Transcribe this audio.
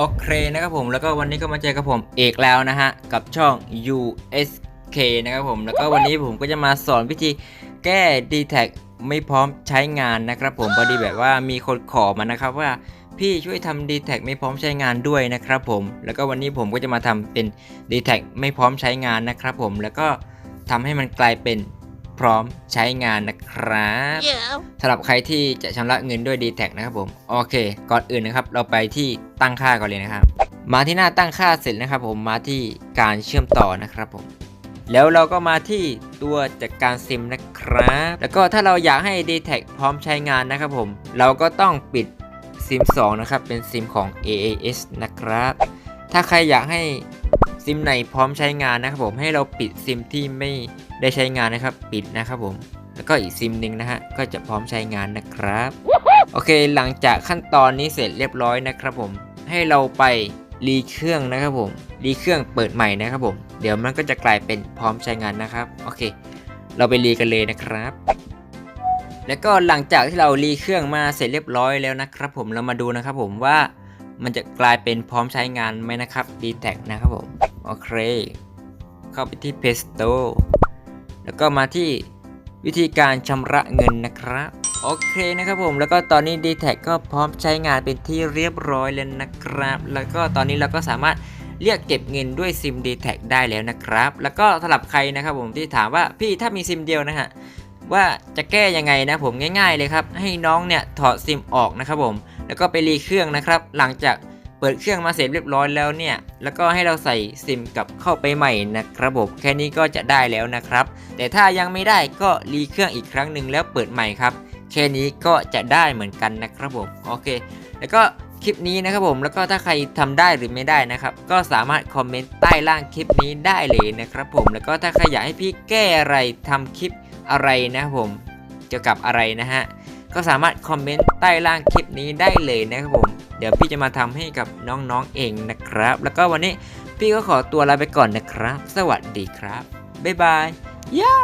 โอเคนะครับผมแล้วก็วันนี้ก็มาเจอกับผมเอกแล้วนะฮะ กับช่อง USK นะครับผมแล้วก็วันนี้ผมก็จะมาสอนวิธีแก้ d t แทไม่พร้อมใช้งานนะครับผมพอดีแบบว่ามีคนขอมานะครับว่าพี่ช่วยทำ d t แทไม่พร้อมใช้งานด้วยนะครับผมแล้วก็วันนี้ผมก็จะมาทำเป็น d t แทไม่พร้อมใช้งานนะครับผมแล้วก็ทำให้มันกลายเป็น พร้อมใช้งานนะครับ Yeah. สำหรับใครที่จะชำระเงินด้วย d t แทนะครับผม โอเค ก่อนอื่นนะครับ เราไปที่ตั้งค่าก่อนเลยนะครับ มาที่หน้าตั้งค่าเสร็จนะครับผมมาที่การเชื่อมต่อนะครับผมแล้วเราก็มาที่ตัวจัดการซิมนะครับ แล้วก็ถ้าเราอยากให้ d t แทพร้อมใช้งานนะครับผม เราก็ต้องปิดซิม2นะครับ เป็นซิมของ AAS นะครับ ถ้าใครอยากให้ ซิมไหนพร้อมใช้งานนะครับผมให้เราปิดซิมที่ไม่ได้ใช้งานนะครับ ปิดนะครับผมแล้วก็อีกซิมหนึ่งนะฮะก็จะพร้อมใช้งานนะครับโอเคหลังจากขั้นตอนนี้เสร็จเรียบร้อยนะครับผมให้เราไปรีเครื่องนะครับผมรีเครื่องเปิดใหม่นะครับผม เดี๋ยวมันก็จะกลายเป็นพร้อมใช้งานนะครับโอเค เราไปรีกันเลยนะครับ แล้วก็หลังจากที่เรารีเครื่องมาเสร็จเรียบร้อยแล้วนะครับ ผมเรามาดูนะครับผมว่ามันจะกลายเป็นพร้อมใช้งานไหมนะครับ d t แทนะครับผม โอเค เข้าไปที่ Play Store แล้วก็มาที่วิธีการชำระเงินนะครับ โอเคนะครับผมแล้วก็ตอนนี้ d t แทก็พร้อมใช้งานเป็นที่เรียบร้อยแล้วนะครับ แล้วก็ตอนนี้เราก็สามารถเรียกเก็บเงินด้วยซิม d t แทได้แล้วนะครับ แล้วก็สำหรับใครนะครับผมที่ถามว่าพี่ถ้ามีซิมเดียวนะฮะว่าจะแก้ยังไงนะผมง่าย ๆ เลยครับ ให้น้องเนี่ยถอดซิมออกนะครับผม แล้วก็ไปรีเครื่องนะครับ หลังจาก เปิดเครื่องมาเสร็จเรียบร้อยแล้วเนี่ย แล้วก็ให้เราใส่ซิมกลับเข้าไปใหม่นะครับผมแค่นี้ก็จะได้แล้วนะครับ แต่ถ้ายังไม่ได้ก็รีเครื่องอีกครั้งหนึ่งแล้วเปิดใหม่ครับ แค่นี้ก็จะได้เหมือนกันนะครับผมโอเค แล้วก็คลิปนี้นะครับผมแล้วก็ถ้าใครทำได้หรือไม่ได้นะครับ ก็สามารถคอมเมนต์ใต้ล่างคลิปนี้ได้เลยนะครับผมแล้วก็ถ้าใครอยากให้พี่แก้อะไรทำคลิปอะไรนะผมเกี่ยวกับอะไรนะฮะก็สามารถคอมเมนต์ใต้ล่างคลิปนี้ได้เลยนะครับผม เดี๋ยวพี่จะมาทำให้กับน้องๆเองนะครับ แล้วก็วันนี้พี่ก็ขอตัวลาไปก่อนนะครับ สวัสดีครับบ๊ายบายย่า